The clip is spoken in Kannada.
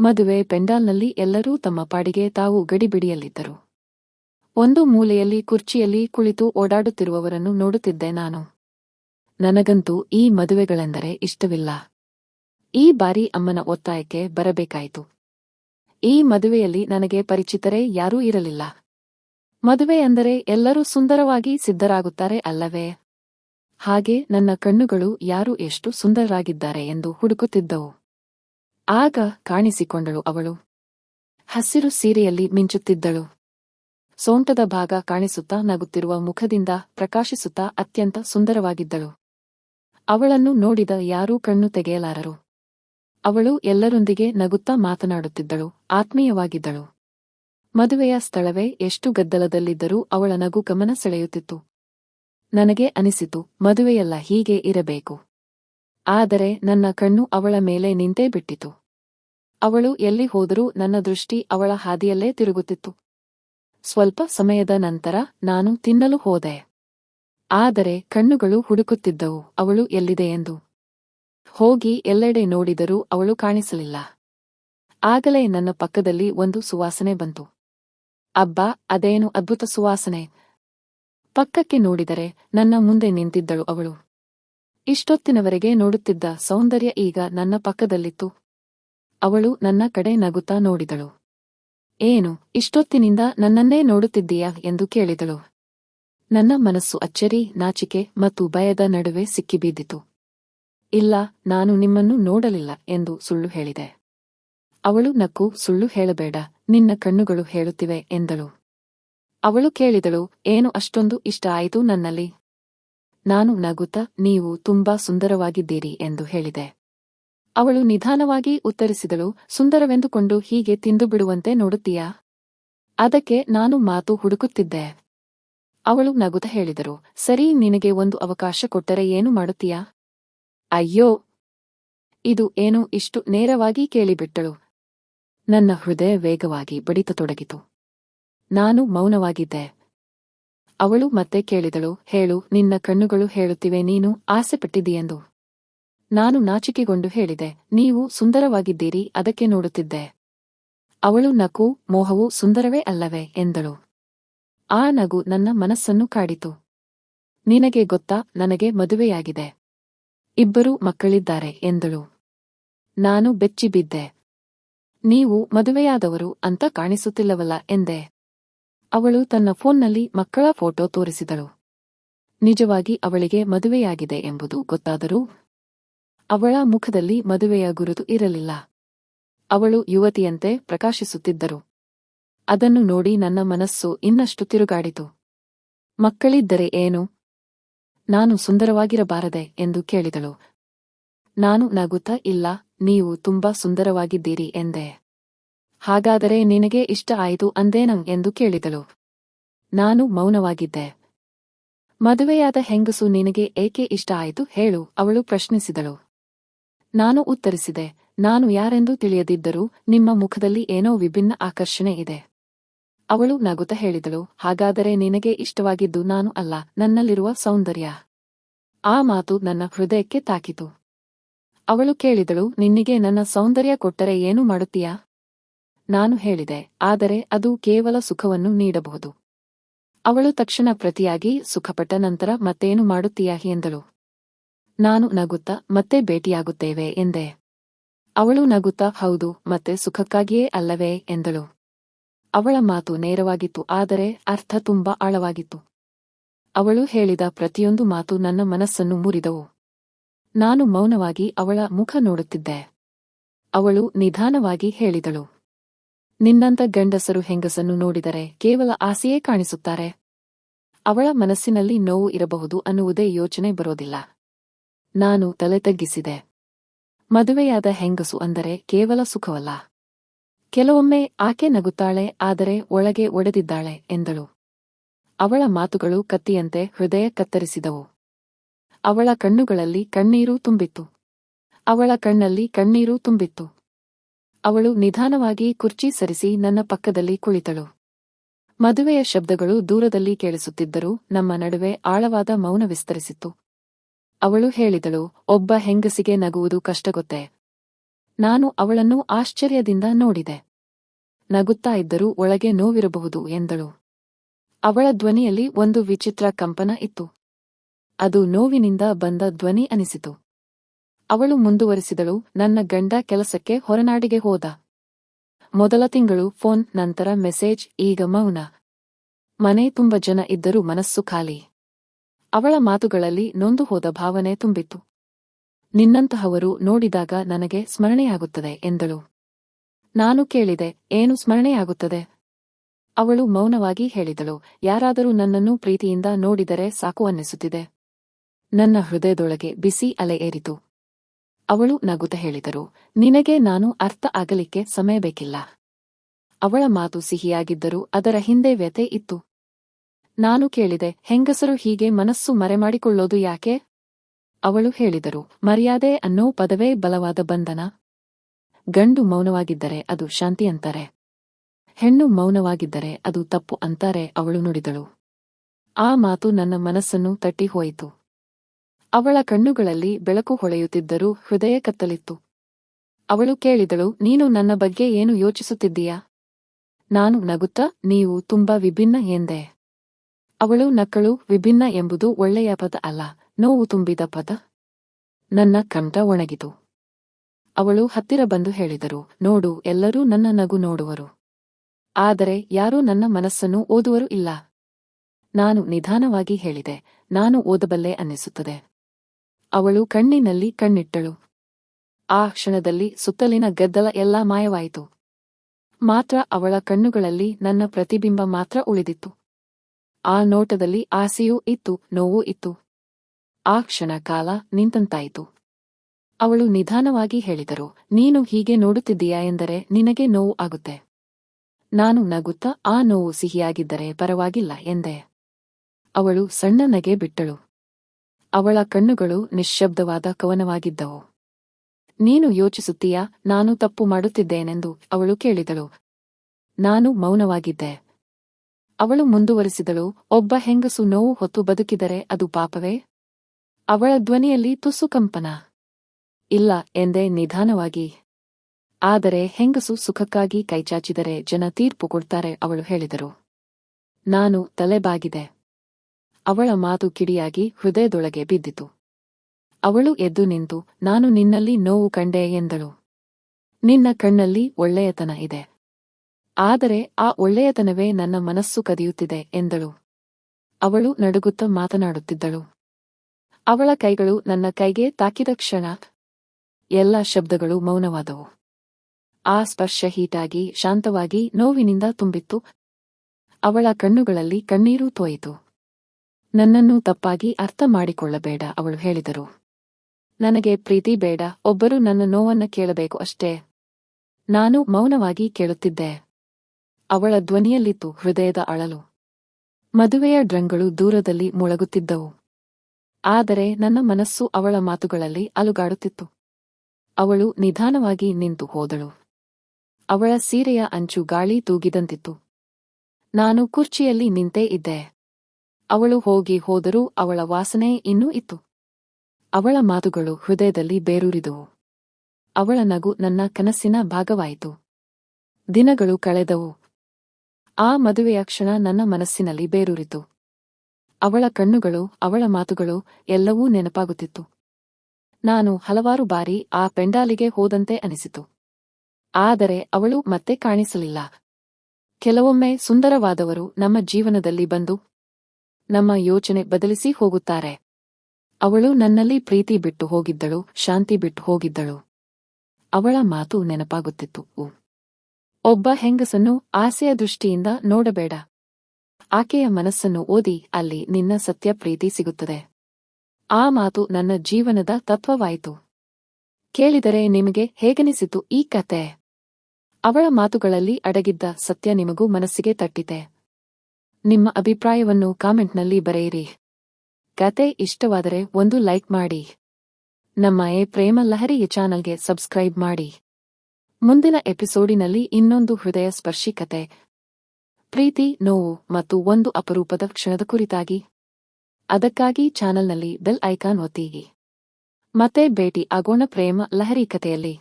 ಮದುವೆ ಪೆಂಡಾಲ್ನಲ್ಲಿ ಎಲ್ಲರೂ ತಮ್ಮ ಪಾಡಿಗೆ ತಾವು ಗಡಿಬಿಡಿಯಲ್ಲಿದ್ದರು. ಒಂದು ಮೂಲೆಯಲ್ಲಿ ಕುರ್ಚಿಯಲ್ಲಿ ಕುಳಿತು ಓಡಾಡುತ್ತಿರುವವರನ್ನು ನೋಡುತ್ತಿದ್ದೆ ನಾನು. ನನಗಂತೂ ಈ ಮದುವೆಗಳೆಂದರೆ ಇಷ್ಟವಿಲ್ಲ. ಈ ಬಾರಿ ಅಮ್ಮನ ಒತ್ತಾಯಕ್ಕೆ ಬರಬೇಕಾಯಿತು. ಈ ಮದುವೆಯಲ್ಲಿ ನನಗೆ ಪರಿಚಿತರೇ ಯಾರೂ ಇರಲಿಲ್ಲ. ಮದುವೆ ಅಂದರೆ ಎಲ್ಲರೂ ಸುಂದರವಾಗಿ ಸಿದ್ಧರಾಗುತ್ತಾರೆ ಅಲ್ಲವೇ? ಹಾಗೆ ನನ್ನ ಕಣ್ಣುಗಳು ಯಾರು ಎಷ್ಟು ಸುಂದರರಾಗಿದ್ದಾರೆ ಎಂದು ಹುಡುಕುತ್ತಿದ್ದವು. ಆಗ ಕಾಣಿಸಿಕೊಂಡಳು ಅವಳು. ಹಸಿರು ಸೀರೆಯಲ್ಲಿ ಮಿಂಚುತ್ತಿದ್ದಳು. ಸೋಂಟದ ಭಾಗ ಕಾಣಿಸುತ್ತಾ ನಗುತ್ತಿರುವ ಮುಖದಿಂದ ಪ್ರಕಾಶಿಸುತ್ತಾ ಅತ್ಯಂತ ಸುಂದರವಾಗಿದ್ದಳು. ಅವಳನ್ನು ನೋಡಿದ ಯಾರೂ ಕಣ್ಣು ತೆಗೆಯಲಾರರು. ಅವಳು ಎಲ್ಲರೊಂದಿಗೆ ನಗುತ್ತಾ ಮಾತನಾಡುತ್ತಿದ್ದಳು, ಆತ್ಮೀಯವಾಗಿದ್ದಳು. ಮದುವೆಯ ಸ್ಥಳವೇ ಎಷ್ಟು ಗದ್ದಲದಲ್ಲಿದ್ದರೂ ಅವಳ ನಗು ಗಮನ ಸೆಳೆಯುತ್ತಿತ್ತು. ನನಗೆ ಅನಿಸಿತು, ಮದುವೆಯೆಲ್ಲ ಹೀಗೆ ಇರಬೇಕು. ಆದರೆ ನನ್ನ ಕಣ್ಣು ಅವಳ ಮೇಲೆ ನಿಂತೇ ಬಿಟ್ಟಿತು. ಅವಳು ಎಲ್ಲಿ ಹೋದರೂ ನನ್ನ ದೃಷ್ಟಿ ಅವಳ ಹಾದಿಯಲ್ಲೇ ತಿರುಗುತ್ತಿತ್ತು. ಸ್ವಲ್ಪ ಸಮಯದ ನಂತರ ನಾನು ತಿನ್ನಲು ಹೋದೆ. ಆದರೆ ಕಣ್ಣುಗಳು ಹುಡುಕುತ್ತಿದ್ದವು, ಅವಳು ಎಲ್ಲಿದೆ ಎಂದು. ಹೋಗಿ ಎಲ್ಲೆಡೆ ನೋಡಿದರೂ ಅವಳು ಕಾಣಿಸಲಿಲ್ಲ. ಆಗಲೇ ನನ್ನ ಪಕ್ಕದಲ್ಲಿ ಒಂದು ಸುವಾಸನೆ ಬಂತು. ಅಬ್ಬಾ, ಅದೇನು ಅದ್ಭುತ ಸುವಾಸನೆ. ಪಕ್ಕಕ್ಕೆ ನೋಡಿದರೆ ನನ್ನ ಮುಂದೆ ನಿಂತಿದ್ದಳು ಅವಳು. ಇಷ್ಟೊತ್ತಿನವರೆಗೆ ನೋಡುತ್ತಿದ್ದ ಸೌಂದರ್ಯ ಈಗ ನನ್ನ ಪಕ್ಕದಲ್ಲಿತ್ತು. ಅವಳು ನನ್ನ ಕಡೆ ನಗುತ್ತಾ ನೋಡಿದಳು. ಏನು, ಇಷ್ಟೊತ್ತಿನಿಂದ ನನ್ನನ್ನೇ ನೋಡುತ್ತಿದ್ದೀಯಾ ಎಂದು ಕೇಳಿದಳು. ನನ್ನ ಮನಸ್ಸು ಅಚ್ಚರಿ, ನಾಚಿಕೆ ಮತ್ತು ಭಯದ ನಡುವೆ ಸಿಕ್ಕಿಬಿದ್ದಿತು ಇಲ್ಲ, ನಾನು ನಿಮ್ಮನ್ನು ನೋಡಲಿಲ್ಲ ಎಂದು ಸುಳ್ಳು ಹೇಳಿದೆ. ಅವಳು ನಕ್ಕು, ಸುಳ್ಳು ಹೇಳಬೇಡ, ನಿನ್ನ ಕಣ್ಣುಗಳು ಹೇಳುತ್ತಿವೆ ಎಂದಳು. ಅವಳು ಕೇಳಿದಳು, ಏನು ಅಷ್ಟೊಂದು ಇಷ್ಟ ಆಯಿತು ನನ್ನಲ್ಲಿ? ನಾನು ನಗುತ್ತಾ, ನೀವು ತುಂಬಾ ಸುಂದರವಾಗಿದ್ದೀರಿ ಎಂದು ಹೇಳಿದೆ. ಅವಳು ನಿಧಾನವಾಗಿ ಉತ್ತರಿಸಿದಳು, ಸುಂದರವೆಂದುಕೊಂಡು ಹೀಗೆ ತಿಂದು ಬಿಡುವಂತೆ ನೋಡುತ್ತೀಯಾ? ಅದಕ್ಕೆ ನಾನು ಮಾತು ಹುಡುಕುತ್ತಿದ್ದೆ. ಅವಳು ನಗುತ ಹೇಳಿದರು ಸರಿ, ನಿನಗೆ ಒಂದು ಅವಕಾಶ ಕೊಟ್ಟರೆ ಏನು ಮಾಡುತ್ತೀಯಾ? ಅಯ್ಯೋ! ಇದು ಏನು ಇಷ್ಟು ನೇರವಾಗಿ ಕೇಳಿಬಿಟ್ಟಳು. ನನ್ನ ಹೃದಯ ವೇಗವಾಗಿ ಬಡಿತತೊಡಗಿತು. ನಾನು ಮೌನವಾಗಿದ್ದೆ. ಅವಳು ಮತ್ತೆ ಕೇಳಿದಳು, ಹೇಳು, ನಿನ್ನ ಕಣ್ಣುಗಳು ಹೇಳುತ್ತಿವೆ, ನೀನು ಆಸೆಪಟ್ಟಿದ್ದೀಯೆಂದು. ನಾನು ನಾಚಿಕೆಗೊಂಡು ಹೇಳಿದೆ, ನೀವು ಸುಂದರವಾಗಿದ್ದೀರಿ, ಅದಕ್ಕೆ ನೋಡುತ್ತಿದ್ದೆ. ಅವಳು ನಕು ಮೋಹವು ಸುಂದರವೇ ಅಲ್ಲವೇ ಎಂದಳು. ಆ ನಗು ನನ್ನ ಮನಸ್ಸನ್ನು ಕಾಡಿತು. ನಿನಗೆ ಗೊತ್ತಾ, ನನಗೆ ಮದುವೆಯಾಗಿದೆ. ಇಬ್ಬರು ಮಕ್ಕಳಿದ್ದಾರೆ ಎಂದಳು. ನಾನು ಬೆಚ್ಚಿಬಿದ್ದೆ ನೀವು ಮದುವೆಯಾದವರು ಅಂತ ಕಾಣಿಸುತ್ತಿಲ್ಲವಲ್ಲ ಎಂದೆ. ಅವಳು ತನ್ನ ಫೋನ್ನಲ್ಲಿ ಮಕ್ಕಳ ಫೋಟೋ ತೋರಿಸಿದಳು. ನಿಜವಾಗಿ ಅವಳಿಗೆ ಮದುವೆಯಾಗಿದೆ ಎಂಬುದು ಗೊತ್ತಾದರೂ ಅವಳ ಮುಖದಲ್ಲಿ ಮದುವೆಯ ಗುರುತು ಇರಲಿಲ್ಲ. ಅವಳು ಯುವತಿಯಂತೆ ಪ್ರಕಾಶಿಸುತ್ತಿದ್ದರು. ಅದನ್ನು ನೋಡಿ ನನ್ನ ಮನಸ್ಸು ಇನ್ನಷ್ಟು ತಿರುಗಾಡಿತು. ಮಕ್ಕಳಿದ್ದರೆ ಏನು? ನಾನು ಸುಂದರವಾಗಿರಬಾರದೆ ಎಂದು ಕೇಳಿದಳು. ನಾನು ನಗುತ್ತಾ ಇಲ್ಲ, ನೀವು ತುಂಬಾ ಸುಂದರವಾಗಿದ್ದೀರಿ ಎಂದೆ. ಹಾಗಾದರೆ ನಿನಗೆ ಇಷ್ಟ ಆಯಿತು ಅಂದೇನಂ ಎಂದು ಕೇಳಿದಳು. ನಾನು ಮೌನವಾಗಿದ್ದೆ. ಮದುವೆಯಾದ ಹೆಂಗಸು ನಿನಗೆ ಏಕೆ ಇಷ್ಟ ಆಯಿತು ಹೇಳು, ಅವಳು ಪ್ರಶ್ನಿಸಿದಳು. ನಾನು ಉತ್ತರಿಸಿದೆ, ನಾನು ಯಾರೆಂದು ತಿಳಿಯದಿದ್ದರೂ ನಿಮ್ಮ ಮುಖದಲ್ಲಿ ಏನೋ ವಿಭಿನ್ನ ಆಕರ್ಷಣೆ ಇದೆ. ಅವಳು ನಗುತ್ತ ಹೇಳಿದಳು, ಹಾಗಾದರೆ ನಿನಗೆ ಇಷ್ಟವಾಗಿದ್ದು ನಾನು ಅಲ್ಲ, ನನ್ನಲ್ಲಿರುವ ಸೌಂದರ್ಯ. ಆ ಮಾತು ನನ್ನ ಹೃದಯಕ್ಕೆ ತಾಕಿತು. ಅವಳು ಕೇಳಿದಳು, ನಿನ್ನಿಗೆ ನನ್ನ ಸೌಂದರ್ಯ ಕೊಟ್ಟರೆ ಏನು ಮಾಡುತ್ತೀಯಾ? ನಾನು ಹೇಳಿದೆ, ಆದರೆ ಅದು ಕೇವಲ ಸುಖವನ್ನು ನೀಡಬಹುದು. ಅವಳು ತಕ್ಷಣ ಪ್ರತಿಯಾಗಿ, ಸುಖಪಟ್ಟ ನಂತರ ಮತ್ತೇನು ಮಾಡುತ್ತೀಯಾ ಎಂದಳು. ನಾನು ನಗುತ್ತಾ ಮತ್ತೆ ಭೇಟಿಯಾಗುತ್ತೇವೆ ಎಂದೆ. ಅವಳು ನಗುತ್ತಾ, ಹೌದು, ಮತ್ತೆ ಸುಖಕ್ಕಾಗಿಯೇ ಅಲ್ಲವೇ ಎಂದಳು. ಅವಳ ಮಾತು ನೇರವಾಗಿತ್ತು, ಆದರೆ ಅರ್ಥ ತುಂಬಾ ಆಳವಾಗಿತ್ತು. ಅವಳು ಹೇಳಿದ ಪ್ರತಿಯೊಂದು ಮಾತು ನನ್ನ ಮನಸ್ಸನ್ನು ಮುರಿದವು. ನಾನು ಮೌನವಾಗಿ ಅವಳ ಮುಖ ನೋಡುತ್ತಿದ್ದೆ. ಅವಳು ನಿಧಾನವಾಗಿ ಹೇಳಿದಳು. ನಿನ್ನಂತ ಗಂಡಸರು ಹೆಂಗಸನ್ನು ನೋಡಿದರೆ ಕೇವಲ ಆಸೆಯೇ ಕಾಣಿಸುತ್ತಾರೆ. ಅವಳ ಮನಸ್ಸಿನಲ್ಲಿ ನೋವು ಇರಬಹುದು ಅನ್ನುವುದೇ ಯೋಚನೆ ಬರೋದಿಲ್ಲ. ನಾನು ತಲೆ ತಗ್ಗಿಸಿದೆ ಮದುವೆಯಾದ ಹೆಂಗಸು ಅಂದರೆ ಕೇವಲ ಸುಖವಲ್ಲ. ಕೆಲವೊಮ್ಮೆ ಆಕೆ ನಗುತ್ತಾಳೆ, ಆದರೆ ಒಳಗೆ ಒಡೆದಿದ್ದಾಳೆ ಎಂದಳು. ಅವಳ ಮಾತುಗಳು ಕತ್ತಿಯಂತೆ ಹೃದಯ ಕತ್ತರಿಸಿದವು. ಅವಳ ಕಣ್ಣುಗಳಲ್ಲಿ ಕಣ್ಣೀರು ತುಂಬಿತ್ತು. ಅವಳ ಕಣ್ಣಲ್ಲಿ ಕಣ್ಣೀರು ತುಂಬಿತ್ತು. ಅವಳು ನಿಧಾನವಾಗಿ ಕುರ್ಚಿ ಸರಿಸಿ ನನ್ನ ಪಕ್ಕದಲ್ಲಿ ಕುಳಿತಳು. ಮದುವೆಯ ಶಬ್ದಗಳು ದೂರದಲ್ಲಿ ಕೇಳಿಸುತ್ತಿದ್ದರೂ ನಮ್ಮ ನಡುವೆ ಆಳವಾದ ಮೌನ ವಿಸ್ತರಿಸಿತ್ತು. ಅವಳು ಹೇಳಿದಳು, ಒಬ್ಬ ಹೆಂಗಸಿಗೆ ನಗುವುದು ಕಷ್ಟ ಗೊತ್ತೇ ನಾನು ಅವಳನ್ನು ಆಶ್ಚರ್ಯದಿಂದ ನೋಡಿದೆ. ನಗುತ್ತಾ ಇದ್ದರೂ ಒಳಗೆ ನೋವಿರಬಹುದು, ಎಂದಳು. ಅವಳ ಧ್ವನಿಯಲ್ಲಿ ಒಂದು ವಿಚಿತ್ರ ಕಂಪನ ಇತ್ತು. ಅದು ನೋವಿನಿಂದ ಬಂದ ಧ್ವನಿ ಅನಿಸಿತು. ಅವಳು ಮುಂದುವರಿಸಿದಳು, ನನ್ನ ಗಂಡ ಕೆಲಸಕ್ಕೆ ಹೊರನಾಡಿಗೆ ಹೋದ. ಮೊದಲ ತಿಂಗಳು ಫೋನ್, ನಂತರ ಮೆಸೇಜ್, ಈಗ ಮೌನ. ಮನೆ ತುಂಬ ಜನ ಇದ್ದರೂ ಮನಸ್ಸು ಖಾಲಿ. ಅವಳ ಮಾತುಗಳಲ್ಲಿ ನೊಂದು ಹೋದ ಭಾವನೆ ತುಂಬಿತ್ತು. ನಿನ್ನಂತಹವರು ನೋಡಿದಾಗ ನನಗೆ ಸ್ಮರಣೆಯಾಗುತ್ತದೆ ಎಂದಳು. ನಾನು ಕೇಳಿದೆ, ಏನು ಸ್ಮರಣೆಯಾಗುತ್ತದೆ? ಅವಳು ಮೌನವಾಗಿ ಹೇಳಿದಳು, ಯಾರಾದರೂ ನನ್ನನ್ನು ಪ್ರೀತಿಯಿಂದ ನೋಡಿದರೆ ಸಾಕು ಅನ್ನಿಸುತ್ತಿದೆ. ನನ್ನ ಹೃದಯದೊಳಗೆ ಬಿಸಿ ಅಲೆ ಏರಿತು. ಅವಳು ನಗುತ್ತ ಹೇಳಿದರು, ನಿನಗೆ ನಾನು ಅರ್ಥ ಆಗಲಿಕ್ಕೆ ಸಮಯ ಬೇಕಿಲ್ಲ. ಅವಳ ಮಾತು ಸಿಹಿಯಾಗಿದ್ದರೂ ಅದರ ಹಿಂದೆ ವ್ಯತೆ ಇತ್ತು. ನಾನು ಕೇಳಿದೆ, ಹೆಂಗಸರು ಹೀಗೆ ಮನಸ್ಸು ಮರೆಮಾಡಿಕೊಳ್ಳೋದು ಯಾಕೆ? ಅವಳು ಹೇಳಿದರು, ಮರ್ಯಾದೆ ಅನ್ನೋ ಪದವೇ ಬಲವಾದ ಬಂಧನ. ಗಂಡು ಮೌನವಾಗಿದ್ದರೆ ಅದು ಶಾಂತಿ ಅಂತಾರೆ. ಹೆಣ್ಣು ಮೌನವಾಗಿದ್ದರೆ ಅದು ತಪ್ಪು ಅಂತಾರೆ ಅವಳು ನುಡಿದಳು. ಆ ಮಾತು ನನ್ನ ಮನಸ್ಸನ್ನು ತಟ್ಟಿ ಹೋಯಿತು. ಅವಳ ಕಣ್ಣುಗಳಲ್ಲಿ ಬೆಳಕು ಹೊಳೆಯುತ್ತಿದ್ದರೂ ಹೃದಯ ಕತ್ತಲಿತ್ತು. ಅವಳು ಕೇಳಿದಳು, ನೀನು ನನ್ನ ಬಗ್ಗೆ ಏನು ಯೋಚಿಸುತ್ತಿದ್ದೀಯಾ? ನಾನು ನಗುತ್ತಾ, ನೀವು ತುಂಬಾ ವಿಭಿನ್ನ ಎಂದೆ. ಅವಳು ನಕ್ಕಳು ವಿಭಿನ್ನ ಎಂಬುದು ಒಳ್ಳೆಯ ಪದ ಅಲ್ಲ, ನೋವು ತುಂಬಿದ ಪದ. ನನ್ನ ಕಂಠ ಒಣಗಿತು. ಅವಳು ಹತ್ತಿರ ಬಂದು ಹೇಳಿದರು, ನೋಡು, ಎಲ್ಲರೂ ನನ್ನ ನಗು ನೋಡುವರು. ಆದರೆ ಯಾರೂ ನನ್ನ ಮನಸ್ಸನ್ನು ಓದುವರು ಇಲ್ಲ. ನಾನು ನಿಧಾನವಾಗಿ ಹೇಳಿದೆ, ನಾನು ಓದಬಲ್ಲೆ ಅನ್ನಿಸುತ್ತದೆ. ಅವಳು ಕಣ್ಣಿನಲ್ಲಿ ಕಣ್ಣಿಟ್ಟಳು. ಆ ಕ್ಷಣದಲ್ಲಿ ಸುತ್ತಲಿನ ಗದ್ದಲ ಎಲ್ಲಾ ಮಾಯವಾಯಿತು. ಮಾತ್ರ ಅವಳ ಕಣ್ಣುಗಳಲ್ಲಿ ನನ್ನ ಪ್ರತಿಬಿಂಬ ಮಾತ್ರ ಉಳಿದಿತ್ತು. ಆ ನೋಟದಲ್ಲಿ ಆಸೆಯೂ ಇತ್ತು, ನೋವೂ ಇತ್ತು. ಆ ಕ್ಷಣ ಕಾಲ ನಿಂತಂತಾಯಿತು. ಅವಳು ನಿಧಾನವಾಗಿ ಹೇಳಿದರು, ನೀನು ಹೀಗೆ ನೋಡುತ್ತಿದ್ದೀಯಾ ಎಂದರೆ ನಿನಗೆ ನೋವು ಆಗುತ್ತೆ. ನಾನು ನಗುತ್ತಾ ಆ ನೋವು ಸಿಹಿಯಾಗಿದ್ದರೆ ಪರವಾಗಿಲ್ಲ ಎಂದೆ. ಅವಳು ಸಣ್ಣ ನಗೆ ಬಿಟ್ಟಳು. ಅವಳ ಕಣ್ಣುಗಳು ನಿಶ್ಶಬ್ದವಾದ ಕವನವಾಗಿದ್ದವು. ನೀನು ಯೋಚಿಸುತ್ತೀಯಾ, ನಾನು ತಪ್ಪು ಮಾಡುತ್ತಿದ್ದೇನೆಂದು ಅವಳು ಕೇಳಿದಳು. ನಾನು ಮೌನವಾಗಿದ್ದೆ. ಅವಳು ಮುಂದುವರಿಸಿದಳು, ಒಬ್ಬ ಹೆಂಗಸು ನೋವು ಹೊತ್ತು ಬದುಕಿದರೆ ಅದು ಪಾಪವೇ? ಅವಳ ಧ್ವನಿಯಲ್ಲಿ ತುಸು ಕಂಪನ. ಇಲ್ಲ, ಎಂದೇ ನಿಧಾನವಾಗಿ. ಆದರೆ ಹೆಂಗಸು ಸುಖಕ್ಕಾಗಿ ಕೈಚಾಚಿದರೆ ಜನ ತೀರ್ಪು ಕೊಡ್ತಾರೆ ಅವಳು ಹೇಳಿದರು. ನಾನು ತಲೆಬಾಗಿದೆ. ಅವಳ ಮಾತು ಕಿಡಿಯಾಗಿ ಹೃದಯದೊಳಗೆ ಬಿದ್ದಿತು. ಅವಳು ಎದ್ದು ನಿಂತು, ನಾನು ನಿನ್ನಲ್ಲಿ ನೋವು ಕಂಡೆ ಎಂದಳು. ನಿನ್ನ ಕಣ್ಣಲ್ಲಿ ಒಳ್ಳೆಯತನ ಇದೆ. ಆದರೆ ಆ ಒಳ್ಳೆಯತನವೇ ನನ್ನ ಮನಸ್ಸು ಕದಿಯುತ್ತಿದೆ ಎಂದಳು. ಅವಳು ನಡುಗುತ್ತ ಮಾತನಾಡುತ್ತಿದ್ದಳು. ಅವಳ ಕೈಗಳು ನನ್ನ ಕೈಗೆ ತಾಕಿದ ಕ್ಷಣ ಎಲ್ಲ ಶಬ್ದಗಳು ಮೌನವಾದವು. ಆ ಸ್ಪರ್ಶ ಹೀಟಾಗಿ, ಶಾಂತವಾಗಿ ನೋವಿನಿಂದ ತುಂಬಿತ್ತು. ಅವಳ ಕಣ್ಣುಗಳಲ್ಲಿ ಕಣ್ಣೀರು ತೋಯಿತು. ನನ್ನನ್ನು ತಪ್ಪಾಗಿ ಅರ್ಥ ಮಾಡಿಕೊಳ್ಳಬೇಡ, ಅವಳು ಹೇಳಿದರು. ನನಗೆ ಪ್ರೀತಿ ಬೇಡ, ಒಬ್ಬರು ನನ್ನ ನೋವನ್ನ ಕೇಳಬೇಕು ಅಷ್ಟೇ. ನಾನು ಮೌನವಾಗಿ ಕೇಳುತ್ತಿದ್ದೆ. ಅವಳ ಧ್ವನಿಯಲ್ಲಿತ್ತು ಹೃದಯದ ಅಳಲು. ಮದುವೆಯ ಡ್ರಂಗಳು ದೂರದಲ್ಲಿ ಮುಳಗುತ್ತಿದ್ದವು. ಆದರೆ ನನ್ನ ಮನಸ್ಸು ಅವಳ ಮಾತುಗಳಲ್ಲಿ ಅಲುಗಾಡುತ್ತಿತ್ತು. ಅವಳು ನಿಧಾನವಾಗಿ ನಿಂತು ಹೋದಳು. ಅವಳ ಸೀರೆಯ ಅಂಚು ಗಾಳಿ ತೂಗಿದಂತಿತ್ತು. ನಾನು ಕುರ್ಚಿಯಲ್ಲಿ ನಿಂತೇ ಇದ್ದೆ. ಅವಳು ಹೋಗಿ ಹೋದರೂ ಅವಳ ವಾಸನೆ ಇನ್ನೂ ಇತ್ತು. ಅವಳ ಮಾತುಗಳು ಹೃದಯದಲ್ಲಿ ಬೇರೂರಿದವು. ಅವಳ ನಗು ನನ್ನ ಕನಸಿನ ಭಾಗವಾಯಿತು. ದಿನಗಳು ಕಳೆದವು. ಆ ಮದುವೆಯ ಕ್ಷಣ ನನ್ನ ಮನಸ್ಸಿನಲ್ಲಿ ಬೇರೂರಿತು. ಅವಳ ಕಣ್ಣುಗಳು, ಅವಳ ಮಾತುಗಳು ಎಲ್ಲವೂ ನೆನಪಾಗುತ್ತಿತ್ತು. ನಾನು ಹಲವಾರು ಬಾರಿ ಆ ಪೆಂಡಾಲಿಗೆ ಹೋದಂತೆ ಅನಿಸಿತು. ಆದರೆ ಅವಳು ಮತ್ತೆ ಕಾಣಿಸಲಿಲ್ಲ. ಕೆಲವೊಮ್ಮೆ ಸುಂದರವಾದವರು ನಮ್ಮ ಜೀವನದಲ್ಲಿ ಬಂದು ನಮ್ಮ ಯೋಚನೆ ಬದಲಿಸಿ ಹೋಗುತ್ತಾರೆ. ಅವಳು ನನ್ನಲ್ಲಿ ಪ್ರೀತಿ ಬಿಟ್ಟು ಹೋಗಿದ್ದಳು, ಶಾಂತಿ ಬಿಟ್ಟು ಹೋಗಿದ್ದಳು. ಅವಳ ಮಾತು ನೆನಪಾಗುತ್ತಿತ್ತು ಒಬ್ಬ ಹೆಂಗಸನ್ನು ಆಸೆಯ ದೃಷ್ಟಿಯಿಂದ ನೋಡಬೇಡ. ಆಕೆಯ ಮನಸ್ಸನ್ನು ಓದಿ ಅಲ್ಲಿ ನಿನ್ನ ಸತ್ಯ ಪ್ರೀತಿ ಸಿಗುತ್ತದೆ. ಆ ಮಾತು ನನ್ನ ಜೀವನದ ತತ್ವವಾಯಿತು. ಕೇಳಿದರೆ ನಿಮಗೆ ಹೇಗನಿಸಿತು ಈ ಕತೆ? ಅವಳ ಮಾತುಗಳಲ್ಲಿ ಅಡಗಿದ್ದ ಸತ್ಯ ನಿಮಗೂ ಮನಸ್ಸಿಗೆ ತಟ್ಟಿತೆ ನಿಮ್ಮ ಅಭಿಪ್ರಾಯವನ್ನು ಕಾಮೆಂಟ್ನಲ್ಲಿ ಬರೆಯಿರಿ. ಕತೆ ಇಷ್ಟವಾದರೆ ಒಂದು ಲೈಕ್ ಮಾಡಿ. ನಮ್ಮ ಎ ಪ್ರೇಮ ಲಹರಿ ಚಾನಲ್ಗೆ ಸಬ್ಸ್ಕ್ರೈಬ್ ಮಾಡಿ. ಮುಂದಿನ ಎಪಿಸೋಡಿನಲ್ಲಿ ಇನ್ನೊಂದು ಹೃದಯ ಸ್ಪರ್ಶಿ ಕತೆ ಪ್ರೀತಿ, ನೋವು ಮತ್ತು ಒಂದು ಅಪರೂಪದ ಕ್ಷಣದ ಕುರಿತಾಗಿ. ಅದಕ್ಕಾಗಿ ಚಾನಲ್ನಲ್ಲಿ ಬೆಲ್ ಐಕಾನ್ ಒತ್ತಿ ಮತ್ತೆ ಭೇಟಿ ಆಗೋಣ ಪ್ರೇಮ ಲಹರಿ ಕಥೆಯಲ್ಲಿ.